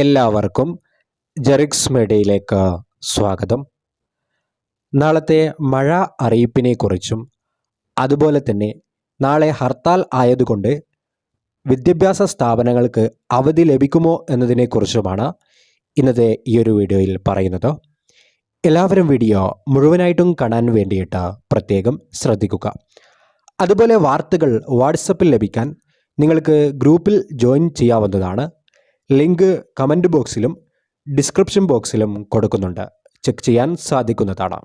എല്ലാവർക്കും ജെറിക്സ് മീഡിയയിലേക്ക് സ്വാഗതം. നാളത്തെ മഴ അറിയിപ്പിനെക്കുറിച്ചും അതുപോലെ തന്നെ നാളെ ഹർത്താൽ ആയതുകൊണ്ട് വിദ്യാഭ്യാസ സ്ഥാപനങ്ങൾക്ക് അവധി ലഭിക്കുമോ എന്നതിനെക്കുറിച്ചുമാണ് ഇന്നത്തെ ഈ ഒരു വീഡിയോയിൽ പറയുന്നത്. എല്ലാവരും വീഡിയോ മുഴുവനായിട്ടും കാണാൻ വേണ്ടിയിട്ട് പ്രത്യേകം ശ്രദ്ധിക്കുക. അതുപോലെ വാർത്തകൾ വാട്സപ്പിൽ ലഭിക്കാൻ നിങ്ങൾക്ക് ഗ്രൂപ്പിൽ ജോയിൻ ചെയ്യാവുന്നതാണ്. ലിങ്ക് കമന്റ് ബോക്സിലും ഡിസ്ക്രിപ്ഷൻ ബോക്സിലും കൊടുക്കുന്നുണ്ട്. ചെക്ക് ചെയ്യാൻ സാധിക്കുന്നതാണ്.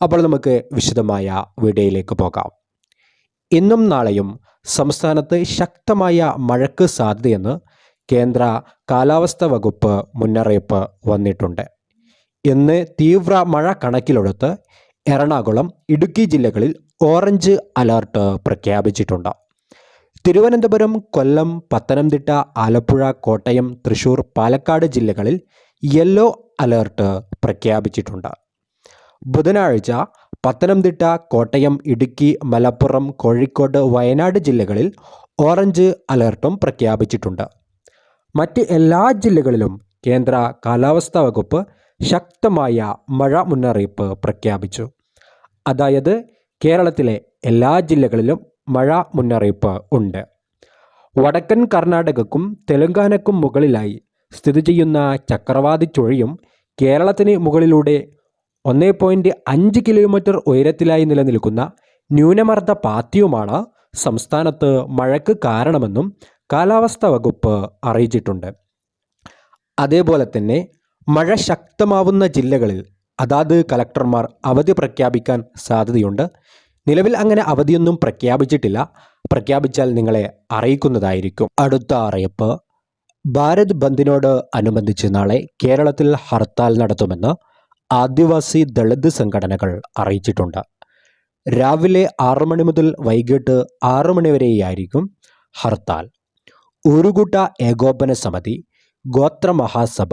അപ്പോൾ നമുക്ക് വിശദമായ വീഡിയോയിലേക്ക് പോകാം. ഇന്നും നാളെയും സംസ്ഥാനത്ത് ശക്തമായ മഴയ്ക്ക് സാധ്യതയെന്ന് കേന്ദ്ര കാലാവസ്ഥ വകുപ്പ് മുന്നറിയിപ്പ് വന്നിട്ടുണ്ട്. ഇന്ന് തീവ്ര മഴ കണക്കിലെടുത്ത് എറണാകുളം ഇടുക്കി ജില്ലകളിൽ ഓറഞ്ച് അലർട്ട് പ്രഖ്യാപിച്ചിട്ടുണ്ട്. തിരുവനന്തപുരം കൊല്ലം പത്തനംതിട്ട ആലപ്പുഴ കോട്ടയം തൃശൂർ പാലക്കാട് ജില്ലകളിൽ യെല്ലോ അലേർട്ട് പ്രഖ്യാപിച്ചിട്ടുണ്ട്. ബുധനാഴ്ച പത്തനംതിട്ട കോട്ടയം ഇടുക്കി മലപ്പുറം കോഴിക്കോട് വയനാട് ജില്ലകളിൽ ഓറഞ്ച് അലേർട്ടും പ്രഖ്യാപിച്ചിട്ടുണ്ട്. മറ്റ് എല്ലാ ജില്ലകളിലും കേന്ദ്ര കാലാവസ്ഥാ വകുപ്പ് ശക്തമായ മഴ മുന്നറിയിപ്പ് പ്രഖ്യാപിച്ചു. അതായത് കേരളത്തിലെ എല്ലാ ജില്ലകളിലും മഴ മുന്നറിയിപ്പ് ഉണ്ട്. വടക്കൻ കർണാടകക്കും തെലങ്കാനക്കും മുകളിലായി സ്ഥിതി ചെയ്യുന്ന ചക്രവാതി ചുഴിയും കേരളത്തിന് മുകളിലൂടെ ഒന്നേ പോയിന്റ് അഞ്ച് കിലോമീറ്റർ ഉയരത്തിലായി നിലനിൽക്കുന്ന ന്യൂനമർദ്ദ പാത്തിയുമാണ് സംസ്ഥാനത്ത് മഴയ്ക്ക് കാരണമെന്നും കാലാവസ്ഥാ വകുപ്പ് അറിയിച്ചിട്ടുണ്ട്. അതേപോലെ തന്നെ മഴ ശക്തമാവുന്ന ജില്ലകളിൽ അതാത് കലക്ടർമാർ അവധി പ്രഖ്യാപിക്കാൻ സാധ്യതയുണ്ട്. നിലവിൽ അങ്ങനെ അവധിയൊന്നും പ്രഖ്യാപിച്ചിട്ടില്ല. പ്രഖ്യാപിച്ചാൽ നിങ്ങളെ അറിയിക്കുന്നതായിരിക്കും. അടുത്ത അറിയിപ്പ്. ഭാരത് ബന്ദിനോട് അനുബന്ധിച്ച് നാളെ കേരളത്തിൽ ഹർത്താൽ നടത്തുമെന്ന് ആദിവാസി ദളിത് സംഘടനകൾ അറിയിച്ചിട്ടുണ്ട്. രാവിലെ ആറു മണി മുതൽ വൈകിട്ട് ആറു മണിവരെയായിരിക്കും ഹർത്താൽ. ഊരുകൂട്ട ഏകോപന സമിതി ഗോത്ര Mahasabha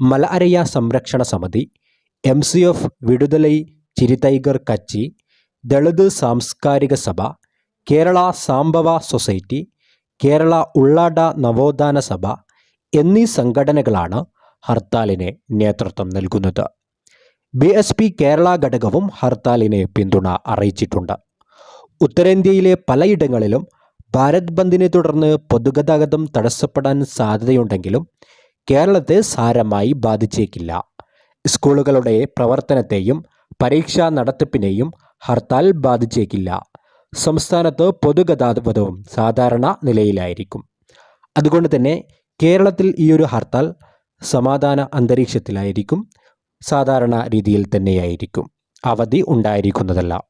Malayaraya Samrakshana Samiti M C F Viduthalai Chiruthaigal Katchi Dalit Samskarika Sabha Kerala Sambava society Kerala Ullada Navothana Sabha എന്നീ സംഘടനകളാണ് ഹർത്താലിന് നേതൃത്വം നൽകുന്നത്. ബി എസ് പി കേരള ഘടകവും ഹർത്താലിന് പിന്തുണ അറിയിച്ചിട്ടുണ്ട്. ഉത്തരേന്ത്യയിലെ പലയിടങ്ങളിലും ഭാരത് ബന്ദിനെ തുടർന്ന് പൊതുഗതാഗതം തടസ്സപ്പെടാൻ സാധ്യതയുണ്ടെങ്കിലും കേരളത്തെ സാരമായി ബാധിച്ചേക്കില്ല. സ്കൂളുകളുടെ പ്രവർത്തനത്തെയും പരീക്ഷാ നടത്തിപ്പിനെയും ഹർത്താൽ ബാധിച്ചേക്കില്ല. സംസ്ഥാനത്ത് പൊതുഗതാഗതവും സാധാരണ നിലയിലായിരിക്കും. അതുകൊണ്ട് തന്നെ കേരളത്തിൽ ഈ ഒരു ഹർത്താൽ സമാധാന അന്തരീക്ഷത്തിലായിരിക്കും സാധാരണ രീതിയിൽ തന്നെയായിരിക്കും. അവധി ഉണ്ടായിരിക്കുന്നതല്ല.